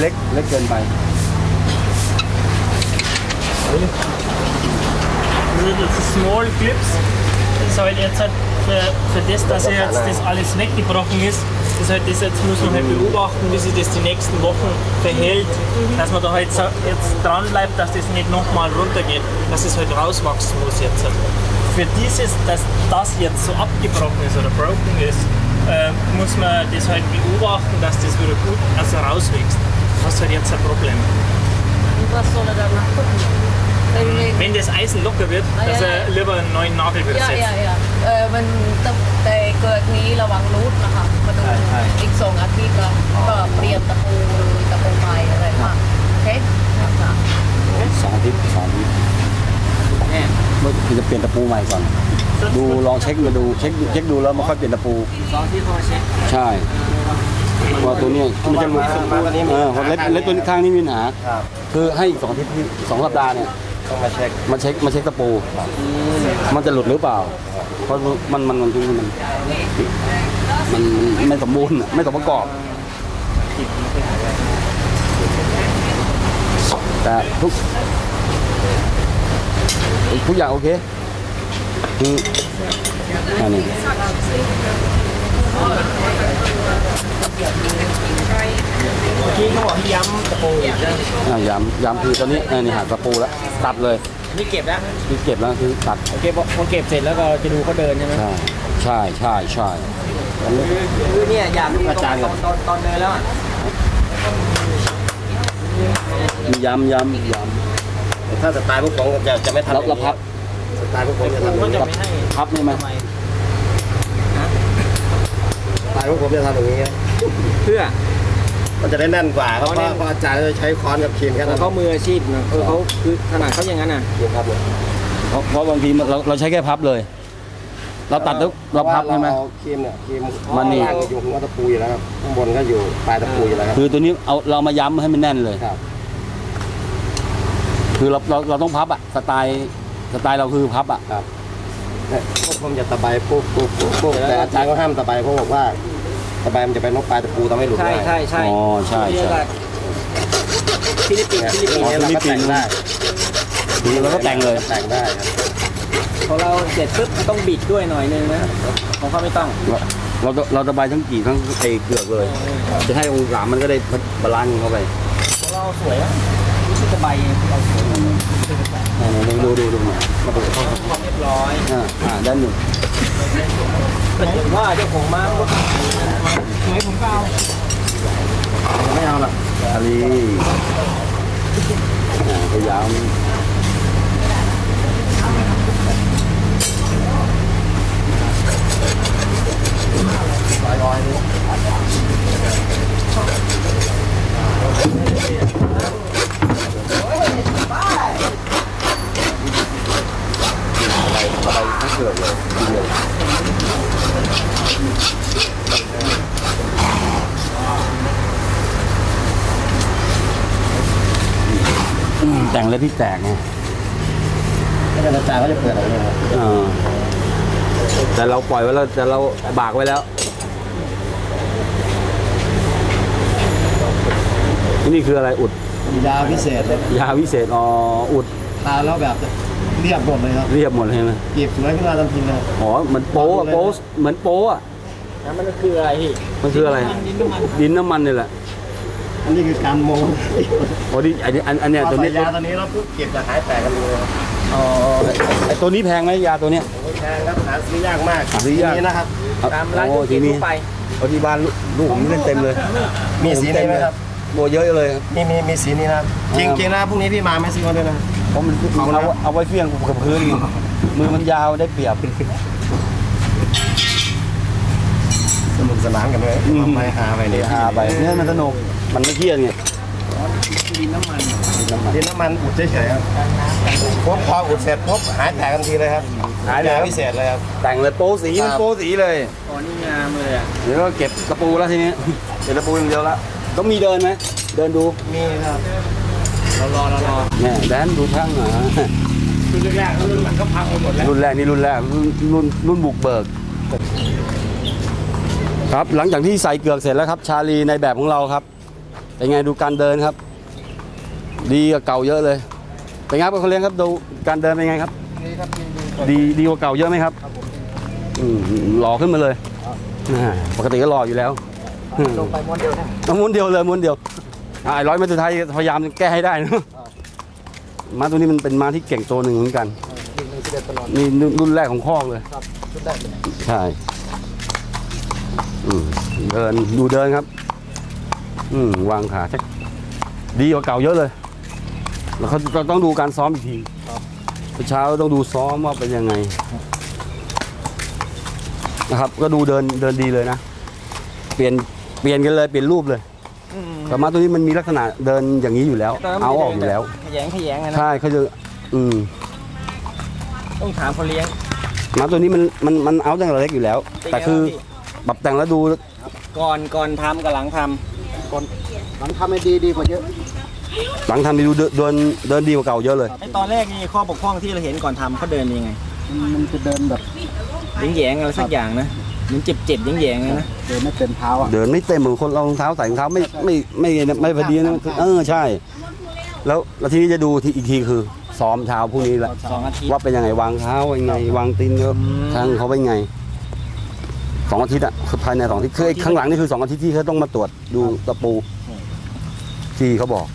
เล็กเล็กเกินไป Das sind small clips. Das ist halt jetzt halt für, für das, dass ja jetzt das alles weggebrochen ist, das halt das jetzt muss man halt beobachten, wie sich das die nächsten Wochen verhält, dass man da halt so jetzt dran bleibt, dass das nicht nochmal runtergeht, dass es halt rauswachsen muss jetzt. Für dieses, dass das jetzt so abgebrochen ist oder broken ist, äh, muss man das halt beobachten, dass das wieder gut, dass er rauswächst. Das ist halt jetzt ein Problem. Und was soll er danach gucken? Wenn- Wenn das Eisen locker wird, Ah, dass ja, er ja. lieber einen neuen Nagel wieder อย่า setzt. อย่าอย่าเออมันต้องแต่เกิดนี้ระวังรูดนะคะมาดูใช่ใช่อีกสองอาทิตย์ก็ก็เปลี่ยนตะปูหรือตะปูใหม่อะไรมาโอเคค่ะสองอาทิตย์สองอาทิตย์เมื่อคือจะเปลี่ยนตะปูใหม่ก่อน ดูลองเช็คมาดูเช็คเช็คดูแล้วมาค่อยเปลี่ยนตะปูสองที่พอเช็คใช่ ว่าตัวเนี้ยมันจะหลุดมาตัวนี้มีเออเพราะเล็บเล็บตัวข้างนี้มีปัญหา ครับคือให้อีกสองอาทิตย์ที่สองสัปดาห์เนี่ยต้องมาเช็คมาเช็คมาเช็คตะปู มันจะหลุดหรือเปล่า เพราะมันมันมันมันมันมันไม่สมบูรณ์อะไม่สมประกอบ แต่ทุกทุกอย่างโอเคคืออันนี้ เมื่อกี้เขาบอกให้ย้ำตะปูอีกนะอะย้ำย้ำคือตอนนี้อันนี้หักตะปูแล้วตัดเลยนี่เก็บแล้วคือเก็บแล้วคือตัดโอเคพอเก็บเสร็จแล้วก็จะดูเขาเดินใช่ไหมใช่ใช่ใช่ใช่คือเนี่ยย้ำอาจารย์ตอนตอนตอนเดินแล้วอะย้ำย้ำย้แต่ถ้าสไตล์พวกผมจะจะไม่ำทำแล้วอย่าเรางนี้พับสไตล์พวกผมจะทำอย่างก็นี้จะไม่ให้พับนี่ไหมทำไมสไตล์พวกผมจะทำอย่างนี้ เพื่อ มันจะได้แน่นกว่าครับอ๋อเพแน่ราะนเพราะอาจารย์จะใช้ค้อนกับครีมแค่นั้นเขามืออาชีพนะเออเขาคือขนาดเขาอย่างนั้นน่ะนี่ครับเนี่ยเพราะเพราะบางทีเราเราใช้แค่พับเลย เราตัดแล้วเราพับใช่ไหมเราเอาครีมเนี่ยครีมมันนี่ ข้างล่างอยู่หัวตะปูอยู่แล้วครับข้างบนก็อยู่ปลายตะปูอยู่แล้วครับคือตัวนี้เอาเรามาย้ำให้มันแน่นเลย ครับ คือเราเราเราต้องพับอะสไตล์สไตล์เราคือพับอะ ครับเนี่ยพวกผมจะตะไบปุ๊บปุ๊บปุ๊บปุ๊บแต่อาจารย์ก็ห้ามตะไบเพราะบอกว่า ตะไบมันจะเป็นนกปลายตะปูทำให้หลุดใช่ได้ ใช่ใช่อ๋อใช่ใช่ฟิลิปปินเนี่ยส์ฟิลิปปินทีส์นี้เราก็แต่งได้คือเราก็แต่งเลย แต่งได้ครับของเราเสร็จปุ๊บต้องบิดด้วยหน่อยนึงนะของเขาไม่ต้องเราเราเราระบายทั้งกี่ทั้งไอเกลือกเลย จะให้องศามันก็ได้บาลานซ์เข้าไปของเราสวยอะนี่คือสบายเองเราสวยไหนๆดูดูดูหน่อยมาดูความเรียบร้อยอ่าอ่าด้านหนึ่ง แต่เห็นว่าเจ้าของม้าก็สวยผมก็เอา ไม่เอาหร อก อาลีอ่าพยายาม ลอยๆนี่ อะไรอะไรทั้งเกลือกเลยทีเดียวอืม แต่งแล้วพี่แตกไงถ้าเป็นอาจารย์ก็จะเปิดอะไรเนี่ยครับเออแต่เราปล่อยไว้แล้วแต่เราบากไว้แล้ว นี่คืออะไรอุดยาพิเศษเลยยาวิเศษอ๋ออุดทานแล้วแบบเรียบหมดเลยครับเรียบหมดเลยนะกีบสวยขึ้นมาทันทีเลยอ๋อเหมือนโป๊ะอะโป๊ะเหมือนโป๊ะอะแล้วมันคืออะไรพี่มันคืออะไร ดินน้ำมันดินน้ำมันนี่แหละ อันนี้คือการโมโอ้ดิอันนี้อันอันเนี้ยพอตัวใส่นี้ยาตัวนี้แล้วปุ๊บเก็บจะหายแตกกันเลยครับอ๋อไอตัวนี้แพงไหมยาตัวเนี้ยไม่แพงครับหาซื้อยากมากหาซื้อยากทีนี้นะครับตามร้านโอ้ทุกทีที่นี้ทั่วไปเอาที่บ้านลูกลูกผมเล่นเต็มเลย มีสีนี้ไหมครับโบเยอะเลยครับมีมีมีสีนี้นะครับอ่าจริงจริงๆนะพรุ่งนี้พี่มาไม่ซื้อมาด้วยนะเพราะมันของเอานะเอาไว้เฟี้ยงกับพื้นมือมันยาวได้เปรียบสนุกสนานกันเลยอืมไปหาไปเนี่ยหาไปเนี่ยมันสนุก มันไม่เครียดไงดินน้ำมันดินน้ำมันดินน้ำมันอุดเฉยๆครับพบพออุดเสร็จพบหายแตกทันทีเลยครับหายเลยยาครับพิเศษเลยครับแต่งเลยโป๊สีมันครับโป๊สีเลยอ๋อนี่งามเลยอะเดี๋ยวก็เก็บตะปูแล้วทีนี้เก็บตะปูอย่างเดียวละต้องมีเดินไหมเดินดูมีครับเรารอเรารอแม่แดนดูช่างหน่อยฮะรุ่นแรกๆรุ่นหลังก็พังไปหมดแล้วรุ่นแรกนี่รุ่นแรกรุ่นรุ่นรุ่นบุกเบิกครับหลังจากที่ใส่เกือกเสร็จแล้วครับ ชาลีในแบบของเราครับ เป็นไงดูการเดินครับ ดีกว่าเก่าเยอะเลย เป็นไงครับคนเลี้ยงครับดูการเดินเป็นไงครับนี่ครับดีดีดีดีกว่าเก่าเยอะไหมครับอืมหล่อขึ้นมาเลยอ่าปกติก็หล่ออยู่แล้วอืมลงไปม้วนเดียวนะเอาม้วนเดียวเลยม้วนเดียวอ่าไอ้ร้อยเมตรสุดท้ายพยายามแก้ให้ได้นะม้าตัวนี้มันเป็นม้าที่เก่งตัวหนึ่งเหมือนกันยิงหนึ่งสิบเอ็ดตลอดนี่รุ่นแรกของคอกเลยครับชุดแรกเลยใช่อืมเดินดูเดินครับ อืมวางขาชักดีกว่าเก่าเยอะเลย แล้วเขาเราต้องดูการซ้อมอีกทีเช้าต้องดูซ้อมว่าเป็นยังไง นะครับ ก็ดูเดินเดินดีเลยนะ เปลี่ยนเปลี่ยนกันเลยเปลี่ยนรูปเลยแต่มาตัวนี้มันมีลักษณะเดินอย่างนี้อยู่แล้ว เอาออกอยู่แล้วขยงขยงอะนะใช่เขาจะอืมต้องถามคนเลี้ยงม้าตัวนี้มันมันมันเอาตั้งแต่เล็กอยู่แล้ว แต่คือปรับแต่งแล้วดูก่อนก่อนทำกับหลังทำ ก่อนหลังทำให้ดีดีกว่าเยอะ หลังทำไปดูเดินเดินเดินดีกว่าเก่าเยอะเลย ไอตอนแรกนี่ข้อบกพร่องที่เราเห็นก่อนทำเขาเดินยังไงมันจะเดินแบบแยงๆอะไรสักอย่างนะเหมันเจ็บเจ็บๆแยงๆเลยนะเดินไม่เต็มเท้าอะเดินไม่เต็มเหมือนคนเรารองเท้าใส่รองเท้าไม่ไม่ไม่ไม่ไม่พอดีนะเออใช่ แล้วแล้วทีนี้จะดูทีอีกทีคือซ้อมเช้าพรุ่งนี้แหละสองอาทิตย์ว่าเป็นยังไงวางเท้ายังไง วางตีนเขาทางเขาเป็นไง สองอาทิตย์อะคือภายในสองอาทิตย์คือไอ้ข้างหลังนี่คือสองอาทิตย์ที่เขาต้องมาตรวจดูตะปูที่เขาบอก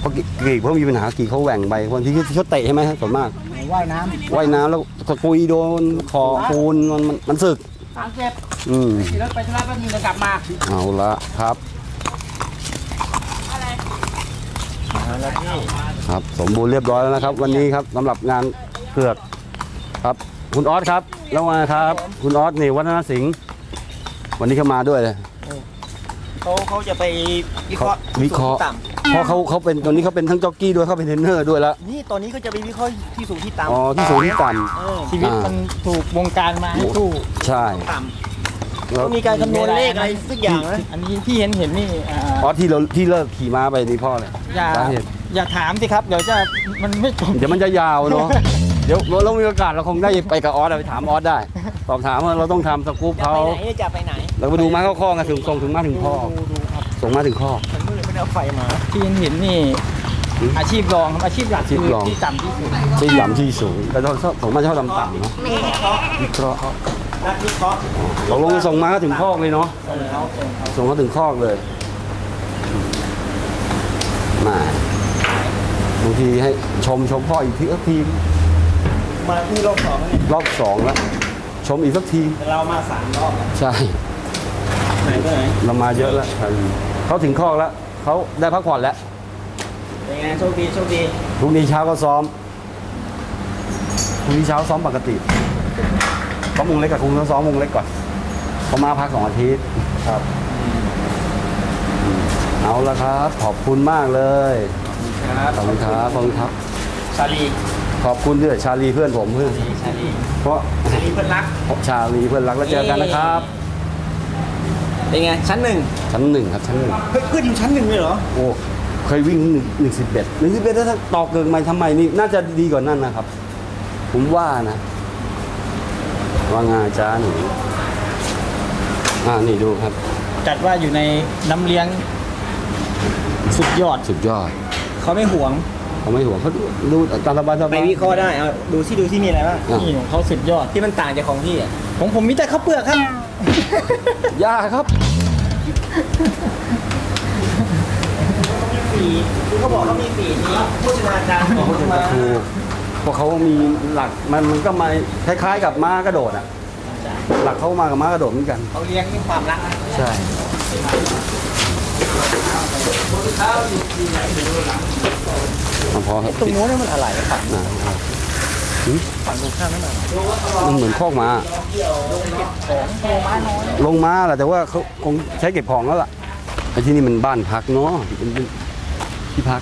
เพราะกีกเขามีปัญหากีกเขาแหว่งไปคนที่เขาเตะใช่ไหมส่วนมากว่ายน้ว่ายน้ำแล้วตะกุยโดนคอปูนมันมันมันสึกสามเจ็บอืมขี่รถไปธุระแป๊บนึงจะกลับมาเอาละครับครับ สมบูรณ์เรียบร้อยแล้วนะครับ วันนี้ครับสำหรับงานเผือกครับ คุณออสครับ แล้วมาครับ คุณออสนี่วัฒนสิงห์วันนี้เขามาด้วยเลย เขาเขาจะไปวิเคราะห์วิเคราะห์ที่สูงที่ต่เพราะเขาเขาเป็นตัวนี้เขาเป็นทั้งจ็อกกี้ด้วยเขาเป็นเทรนเนอร์ด้วยแล้วำนี่ตอนนี้เขาจะไปวิเคราะห์ที่สูงที่ต่ำอ๋อที่สูงที่ต่เออชีวิตมันถูกวงการมาให้สู้ำใช่ต่แล้วำมีการคำนวณเลขอะไรสักอย่างนะอันนี้ที่เห็นเห็นนี่อ่าออสที่เราที่เลิกขี่ม้าไปนี่เพ่อเลยอย่าสาเหตุอย่าถามสิครับ เดี๋ยวจะมันไม่จบ เดี๋ยวมันจะยาวเนาะ เดี๋ยวเรามีโอกาสเราคงได้ไปกับออสอะไปถามออสได้สอบถามว่าเราต้องทำสกู๊ปจะเขา ไปไหนจะไปไหนเราไปดูม้าเข้าข้อไงถึงส่งถึงมาถึงข้อดูดูครับส่งมาถึงข้อฉันมืดไม่ได้เอาไฟมาที่เห็นเห็นนี่ อืมอาชีพรองครับอาชีพหลักอาชีพคือรอง ที่ต่ำที่สุดที่หย่ำที่สูงแต่เราส่งมาชอบต่ำๆเนาะวิเคราะห์นักวิเคราะห์เราลงส่งมาก็ถึงคอกเลยเนาะส่งมาถึงคอกเลยมาบางทีให้ชมชมพ่ออีกทีสักทีมาที่รอบสองแล้วเนี่ยรอบสองแล้วชมอีกสักทีแต่เรามาสามรอบแล้วใช่ไหนก็ไหนเรามาเยอะแล้วเขาถึงคอกแล้วเขาได้พักผ่อนแล้วเป็นไงโชคดีโชคดีพรุ่งนี้เช้าก็ซ้อมพรุ่งนี้เช้าซ้อมปกติซ้อมวงเล็กกับคุณต้องซ้อมวงเล็กก่อนเขามาพักสองอาทิตย์ครับเอาละครับ ขอบคุณมากเลยครับขอบคุณครับ ขอบคุณครับ ชาลี ขอบคุณด้วยชาลีเพื่อนผมเพื่อนชาลีเพราะชาลีเพื่อนรักชาลีเพื่อนรักแล้วเจอกันนะครับ เป็นไงชั้นหนึ่งชั้นหนึ่งครับชั้นหนึ่งเฮ้ยเพื่อนอยู่ชั้นหนึ่งเลยเหรอโอ้เคยวิ่งหนึ่งหนึ่งสิบเอ็ดหนึ่งสิบเอ็ดถ้าต่อเกินมาทำไมนี่น่าจะดีกว่านั้นนะครับ ผมว่านะ ว่าไงจ้าหนูอ่านี่ดูครับ จัดว่าอยู่ในน้ำเลี้ยงสุดยอดสุดยอด เขาไม่ห่วง เขาไม่ห่วงเขาดูดูตามสบายสบายไปวิเคราะห์ได้เอาดูที่ดูที่มีอะไรบ้างอะ นี่ของเขาสุดยอด ที่มันต่างจากของพี่อะของผมมีแต่ข้าวเปลือกครับ ยาครับ สีเขาบอกเขามีสีนี้โภชนาการของมาถูกเพราะเขามีหลักมันมันก็มาคล้ายๆกับม้ากระโดดอะ หลักเขามากับม้ากระโดดเหมือนกัน เขาเลี้ยงด้วยความรักนะใช่เอา พอครับตรงโน้นนี่มันอะไรฝั่งอ่าครับหืมฝั่งตรงข้ามนั่นน่ะมันเหมือนคอกม้าลงม้าแหละแต่ว่าเขาคงใช้เก็บของแล้วล่ะไอ้ที่นี่มันบ้านพักเนาะเป็นเป็นที่พัก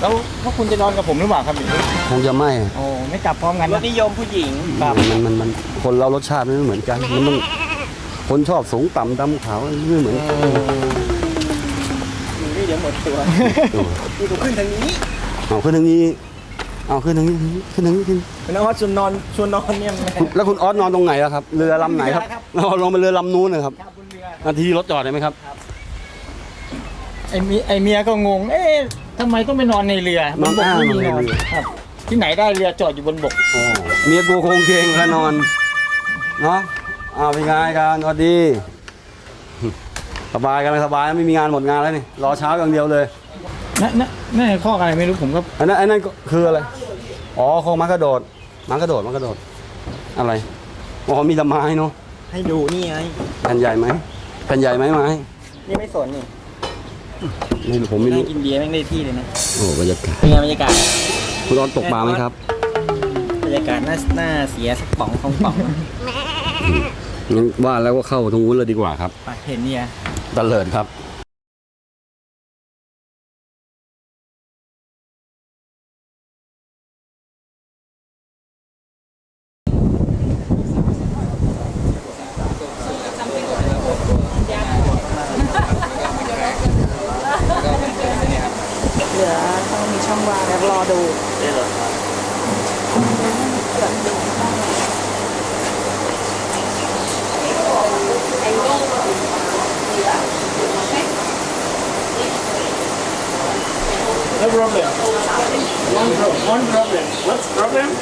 แล้วพวกคุณจะนอนกับผมหรือเปล่าครับคงจะไม่โอ้ไม่กลับพร้อมกันรนะถนิยมผู้หญิงมันมันมันคนเรารสชาติไม่เหมือนกันมันต้องคนชอบสูงต่ำดำขาวไม่เหมือนกันเดี๋ยว หมดตัวนี่กูขึ้นทางนี้เอาขึ้นทางนี้เอาขึ้นทางนี้ขึ้นทางนี้ขึ้นเป็นว่าชวนนอนชวนนอนเนี่ยมันแล้วคุณออสนอนตรงไหนอะครับ เรือลำไหนครับเรือครับเราลงไปเรือลำนู้นนะครับครับบนเรือนาทีรถจอดได้ไหมครับไอเมียไอเมียก็งง เอ๊ะทำไมต้องไปนอนในเรือนอนบกไม่มีอ้าวนอนในเรือครับที่ไหนได้เรือจอดอยู่บนบกโอ้เมียกลัวโคงเคงแล้วนอน เนาะเอาเป็นไงกันสวัสดี สบายกันไหมสบายไม่มีงานหมดงานแล้วนี่รอเช้าอย่างเดียวเลยนั่นนั่นนั่นข้ออะไรไม่รู้ผมก็อันนั้นอันนั้นก็คืออะไรอ๋อโคงม้ากระโดดม้ากระโดดม้ากระโดด อะไรอ๋อมีแต่ไม้เนาะให้ดูนี่ไงแผ่นใหญ่ไหมแผ่นใหญ่ไหมไม้นี่ไม่สนนี่ไม่รู้ผมไม่นั่รู้งกินเบียร์แม่งได้ที่เลยนะโอ้บรรยากาศเป็นไงบรรยากาศคุณออสตกปลาไหมครับบรรยากาศน่าน่าเสียสักป๋องสองป๋องงั้นว่าแล้วก็เข้าตรงนู้นเลยดีกว่าครับไปเห็นเนี่ย ตะเลินครับ problem. One, pro- one problem. What's problem?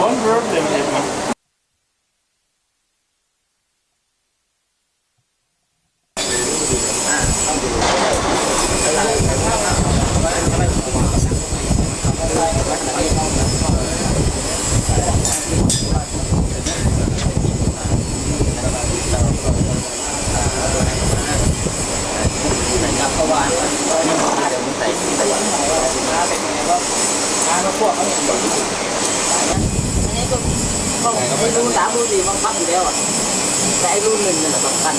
One problem. บังคับอยู่แล้วอะแต่ไอ้รุ่นหนึ่งเนี่ยแหละสำคัญ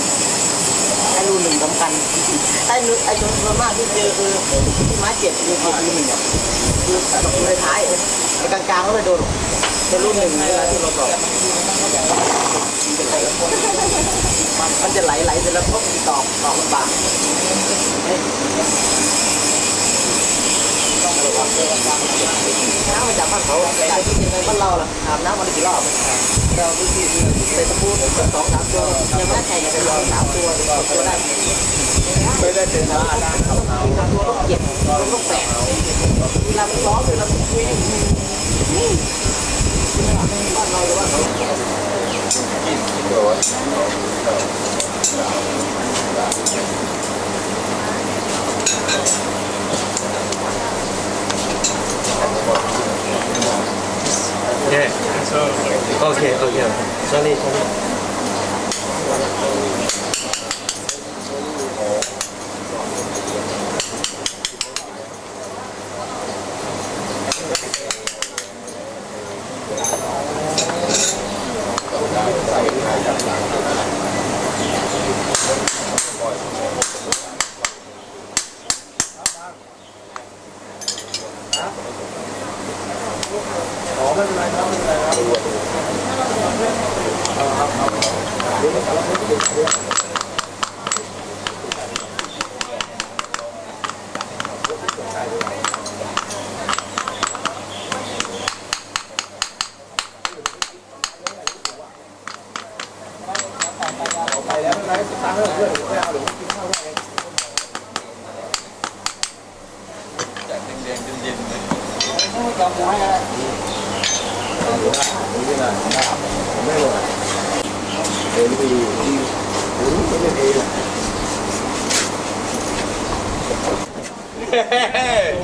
ไอ้รุ่นหนึ่งสำคัญไอ้รุ่นไอ้ส่วนมากที่เจอคือที่ไม้เจ็บคือคือรุ่นหนึ่งอะคือตกในท้ายไอ้กลางๆก็ไม่โดนหรอกแต่รุ่นหนึ่งเวลาที่เราตอกมันจะไหลไหลเสร็จแล้วก็ตอกตอกลำบาก น้ำมาจากบ้านเขาจากที่ดินในบ้านเราล่ะอาบน้ำวันละกี่รอบเราที่ที่ใส่ตะปูสองสามตัวยังไม่ได้แข่งกันเลยสามตัวตัวได้ไม่ได้เจอนะสามตัวต้องเจ็ดต้องแปดเวลามันร้อนเวลามันคุยบ้านเราหรือว่าเขาโอเคโอเค sorry sorry Gracias. đến thì đúng cái này là Hey!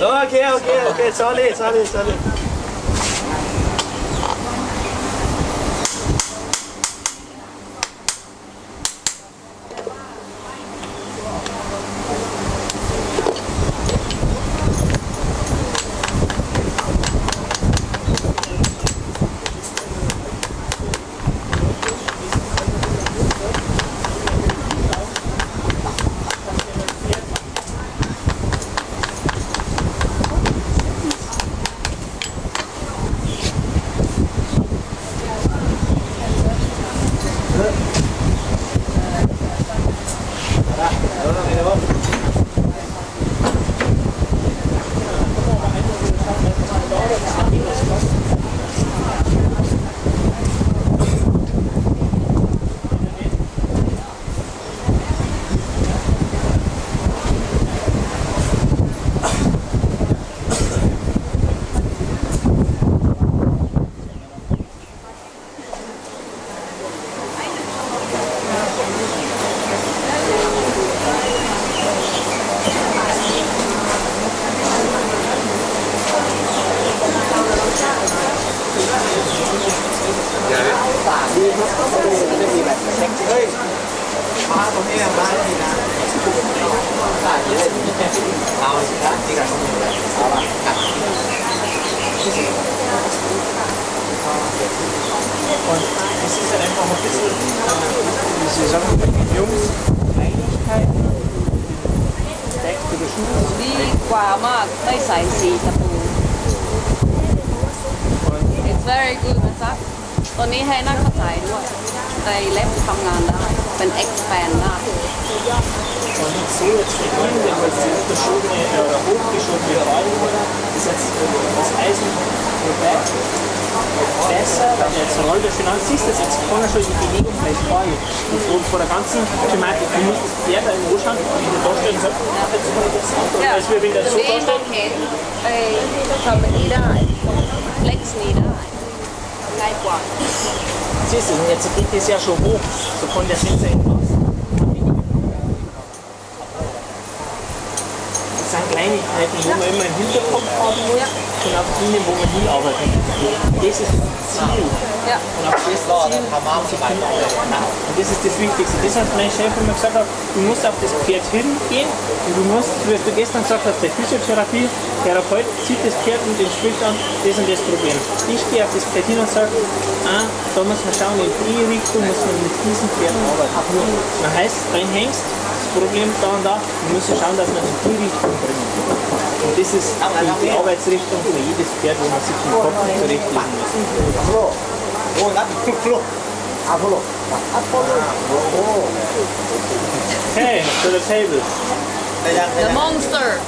Okay, okay, okay. Sorry, sorry, sorry. ดีกว่ามากได้ใส่สีตะปู It's very good นะจ๊ะตัวนี้ให้นั่งเข้าใจด้วยในเล็บทำงานได้ เป็น expand ได้ hochgeschobene oder hochgeschobene Rolle ist jetzt das Eisen. Besser, weil du jetzt Rolle schon an siehst, das jetzt kann er schon die Bewegung gleich vorgehen. Und so vor der ganzen Thematik, du musst das Pferd da im Ocean wieder darstellen und sagen, ah, jetzt kann ich das auch. Und als wir wieder so นี้มอง darstellen, เห็นไอ้ทำแบบนี้ได้ flex นี้ได้ง่ายกว่า siehst du, und jetzt geht das ja schon hoch, so kann der Sitzer etwas. Das sind Kleinigkeiten, wo man immer im Hinterkopf haben muss und auf Linien, wo man hinarbeiten. Das ist das Ziel. Ja. Und auf das Ziel muss ich hinarbeiten. Und das ist das Wichtigste. Das hat mein Chef immer gesagt, hat, du musst auf das Pferd hingehen und du musst, wie du gestern gesagt hast, der Physiotherapie, Therapeut zieht das Pferd und den spricht an, das und das Problem. Ich gehe auf das Pferd hin und sage, ah, da muss man schauen, in die Richtung muss man mit diesem Pferd arbeiten. Das heißt, dein Hengst, das Problem da und da, wir müssen schauen, dass wir in die Richtung bringen. Und das ist die, die Arbeitsrichtung für jedes Pferd, wo man sich im Kopf zurechtlegen muss. Okay, to the table. The monster